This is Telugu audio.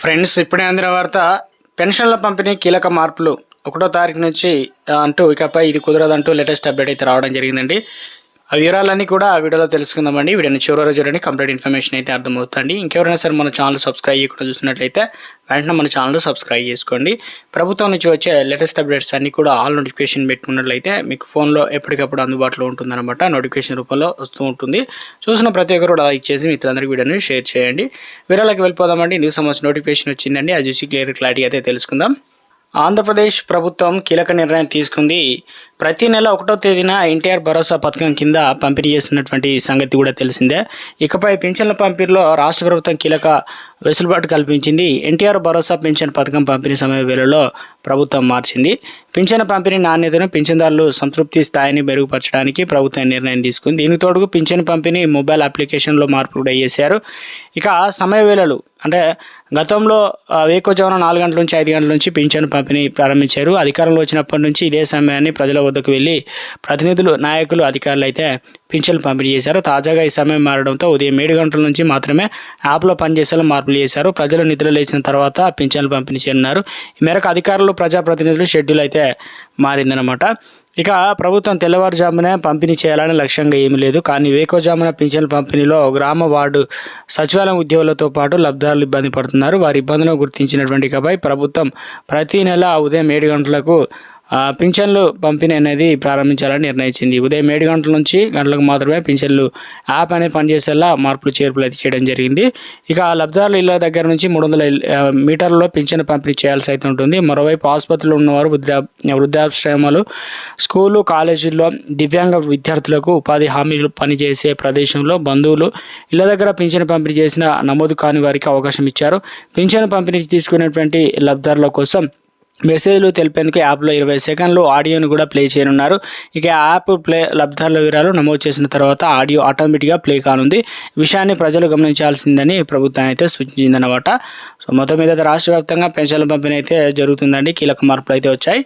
ఫ్రెండ్స్ ఇప్పుడే అందిన వార్త పెన్షన్ల పంపిణీ కీలక మార్పులు. ఒకటో తారీఖు నుంచి అంటూ ఇకపై ఇది కుదరదంటూ లేటెస్ట్ అప్డేట్ అయితే రావడం జరిగిందండి. ఆ వివరాలన్నీ కూడా ఆ వీడియోలో తెలుసుకుందామండి. వీడియోని చివరి చూడండి. కంప్లీట్ ఇన్ఫర్మేషన్ అయితే అర్థమవుతుంది. ఇంకెవరైనా సరే మన ఛానల్ సబ్స్క్రైబ్ చేయకుండా చూసినట్లయితే వెంటనే మన ఛానల్ సబ్స్క్రైబ్ చేసుకోండి. ప్రభుత్వం నుంచి వచ్చే లేటెస్ట్ అప్డేట్స్ అన్ని కూడా ఆల్ నోటిఫికేషన్ పెట్టుకున్నట్లయితే మీకు ఫోన్లో ఎప్పటికప్పుడు అందుబాటులో ఉంటుందన్నమాట. నోటిఫికేషన్ రూపంలో వస్తూ ఉంటుంది. చూసిన ప్రతి ఒక్కరు కూడా లైక్ చేసి మిత్రులందరికీ వీడియోని షేర్ చేయండి. వీడియోలోకి వెళ్ళిపోదామండి. న్యూస్ సంబంధించిన నోటిఫికేషన్ వచ్చిందండి. అది చూసి క్లియర్ క్లారిటీ అయితే తెలుసుకుందాం. ఆంధ్రప్రదేశ్ ప్రభుత్వం కీలక నిర్ణయం తీసుకుంది. ప్రతి నెల ఒకటో తేదీన ఎన్టీఆర్ భరోసా పథకం కింద పంపిణీ చేస్తున్నటువంటి సంగతి కూడా తెలిసిందే. ఇకపై పింఛన్ల పంపిణీలో రాష్ట్ర ప్రభుత్వం కీలక వెసులుబాటు కల్పించింది. ఎన్టీఆర్ భరోసా పింఛన్ పథకం పంపిణీ సమయ వేళలో ప్రభుత్వం మార్చింది. పింఛన్ పంపిణీ నాణ్యతను పింఛన్దారులు సంతృప్తి స్థాయిని మెరుగుపరచడానికి ప్రభుత్వం నిర్ణయం తీసుకుంది. దీనికి తోడుకు పింఛన్ పంపిణీ మొబైల్ అప్లికేషన్లో మార్పులు కూడా చేశారు. ఇక సమయ వేళలు అంటే గతంలో ఆ, నాలుగు గంటల నుంచి ఐదు గంటల నుంచి పింఛన్ పంపిణీ ప్రారంభించారు. అధికారంలో వచ్చినప్పటి నుంచి ఇదే సమయాన్ని ప్రజల వద్దకు వెళ్ళి ప్రతినిధులు నాయకులు అధికారులు అయితే పింఛన్లు పంపిణీ చేశారు. తాజాగా ఈ సమయం మారడంతో ఉదయం ఏడు గంటల నుంచి మాత్రమే యాప్లో పనిచేసేలా మార్పులు చేశారు. ప్రజలు నిద్ర లేచిన తర్వాత పింఛన్లు పంపిణీ చేయనున్నారు. ఈ మేరకు అధికారులు ప్రజాప్రతినిధులు షెడ్యూల్ అయితే మారిందనమాట ఇక ప్రభుత్వం తెల్లవారుజామునే పంపిణీ చేయాలని లక్ష్యంగా ఏమీ లేదు. కానీ వేకోజామున పింఛన్ల పంపిణీలో గ్రామ వార్డు సచివాలయం ఉద్యోగులతో పాటు లబ్ధారులు ఇబ్బంది పడుతున్నారు. వారి ఇబ్బందులను గుర్తించినటువంటి ఇకపై ప్రభుత్వం ప్రతి నెల ఉదయం ఏడు గంటలకు పింఛన్లు పంపిణీ అనేది ప్రారంభించాలని నిర్ణయించింది. ఉదయం ఏడు గంటల నుంచి గంటలకు మాత్రమే పింఛన్లు యాప్ అనేది పనిచేసేలా మార్పులు చేర్పులు అయితే చేయడం జరిగింది. ఇక ఆ లబ్ధారుల ఇళ్ళ దగ్గర నుంచి మూడు వందల మీటర్లలో పింఛన్ పంపిణీ చేయాల్సి అయితే ఉంటుంది. మరోవైపు ఆసుపత్రిలో ఉన్నవారు వృద్ధా వృద్ధాశ్రమాలు స్కూలు కాలేజీల్లో దివ్యాంగ విద్యార్థులకు ఉపాధి హామీలు పనిచేసే ప్రదేశంలో బంధువులు ఇళ్ళ దగ్గర పింఛన్ పంపిణీ చేసిన నమోదు కాని వారికి అవకాశం ఇచ్చారు. పింఛన్ పంపిణీ తీసుకునేటువంటి లబ్ధారుల కోసం మెసేజ్లు తెలిపేందుకు యాప్లో ఇరవై సెకండ్లు ఆడియోను కూడా ప్లే చేయనున్నారు. ఇక యాప్ ప్లే లబ్ధాల వివరాలు నమోదు చేసిన తర్వాత ఆడియో ఆటోమేటిక్గా ప్లే కానుంది. విషయాన్ని ప్రజలు గమనించాల్సిందని ప్రభుత్వం అయితే సూచించిందనమాట సో మొత్తం మీద రాష్ట్ర వ్యాప్తంగా పెన్షన్ల పంపిణీ అయితే జరుగుతుందండి. కీలక మార్పులు అయితే వచ్చాయి.